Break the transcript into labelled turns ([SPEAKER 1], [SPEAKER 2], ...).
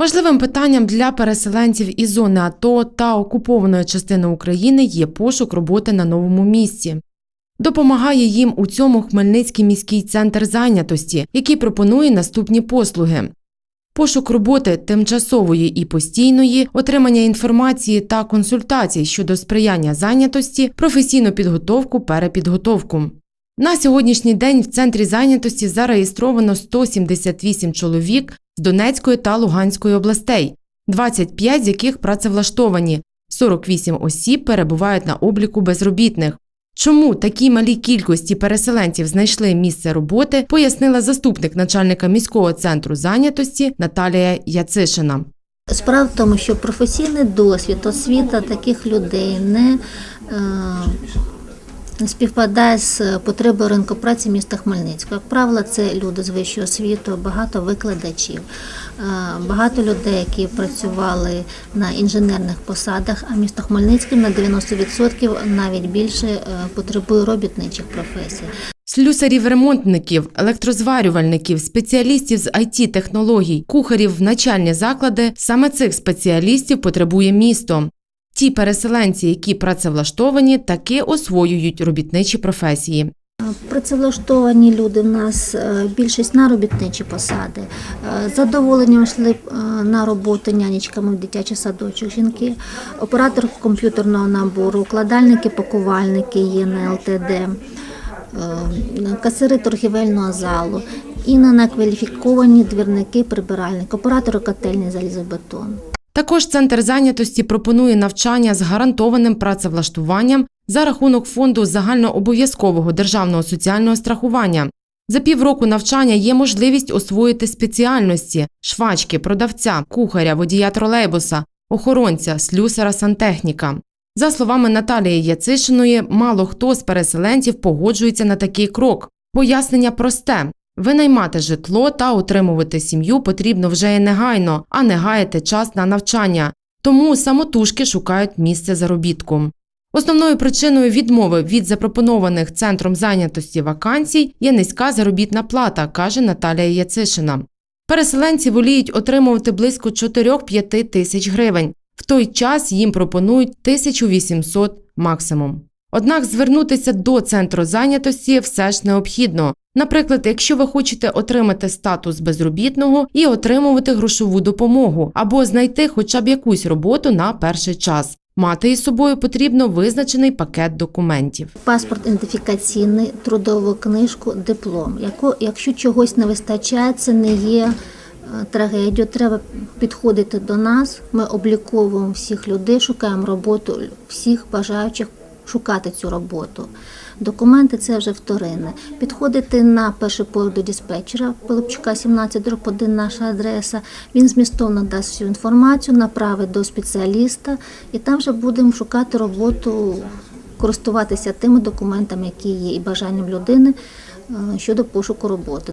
[SPEAKER 1] Важливим питанням для переселенців із зони АТО та окупованої частини України є пошук роботи на новому місці. Допомагає їм у цьому Хмельницький міський центр зайнятості, який пропонує наступні послуги: пошук роботи тимчасової і постійної, отримання інформації та консультацій щодо сприяння зайнятості, професійну підготовку, перепідготовку. На сьогоднішній день в центрі зайнятості зареєстровано 178 чоловік з Донецької та Луганської областей, 25 з яких працевлаштовані, 48 осіб перебувають на обліку безробітних. Чому такій малій кількості переселенців знайшли місце роботи, пояснила заступник начальника міського центру зайнятості Наталія Яцишина.
[SPEAKER 2] Справа в тому, що професійний досвід, освіта таких людей не, е, не співпадає з потребою ринку праці міста Хмельницького. Як правило, це люди з вищою освітою, багато викладачів, е, багато людей, які працювали на інженерних посадах, а місто Хмельницький на 90% навіть більше е, потребує робітничих професій.
[SPEAKER 1] Слюсарів-ремонтників, електрозварювальників, спеціалістів з it технологій, кухарів в начальні заклади саме цих спеціалістів потребує місто. Ті переселенці, які працевлаштовані, таки освоюють робітничі професії.
[SPEAKER 2] Працевлаштовані люди в нас е, більшість на робітничі посади. Е, задоволенням йшли е, на роботу нянечками в дитячий садочок жінки, оператор комп'ютерного набору, укладальники, пакувальники є на ЛТД, касири торгівельного залу і на некваліфіковані двірники, прибиральники, оператори котельні залізобетон.
[SPEAKER 1] Також центр зайнятості пропонує навчання з гарантованим працевлаштуванням за рахунок фонду загальнообов'язкового державного соціального страхування. За півроку навчання є можливість освоїти спеціальності швачки, продавця, кухаря, водія тролейбуса, охоронця, слюсара, сантехніка. За словами Наталії Яцишиної, мало хто з переселенців погоджується на такий крок. Пояснення просте: винаймати житло та утримувати сім'ю потрібно вже і негайно, а не гаяти час на навчання. Тому самотужки шукають місце заробітку. Основною причиною відмови від запропонованих центром зайнятості вакансій є низька заробітна плата, каже Наталія Яцишина. Переселенці воліють отримувати близько 4-5 тисяч гривень. В той час їм пропонують 1800 максимум. Однак звернутися до центру зайнятості все ж необхідно. Наприклад, якщо ви хочете отримати статус безробітного і отримувати грошову допомогу, або знайти хоча б якусь роботу на перший час. Мати із собою потрібно визначений пакет документів.
[SPEAKER 2] Паспорт ідентифікаційний, трудову книжку, диплом. Якщо чогось не вистачає, це не є е, трагедією. Треба підходити до нас. Ми обліковуємо всіх людей, шукаємо роботу всіх бажаючих шукати цю роботу. Документи це вже вторинне. Підходити на перший поверх до диспетчера Пилипчука 17 дроб 1 наша адреса. Він змістовно дасть всю інформацію, направить до спеціаліста, і там вже будемо шукати роботу користуватися тими документами, які є, і бажанням людини е, щодо пошуку роботи.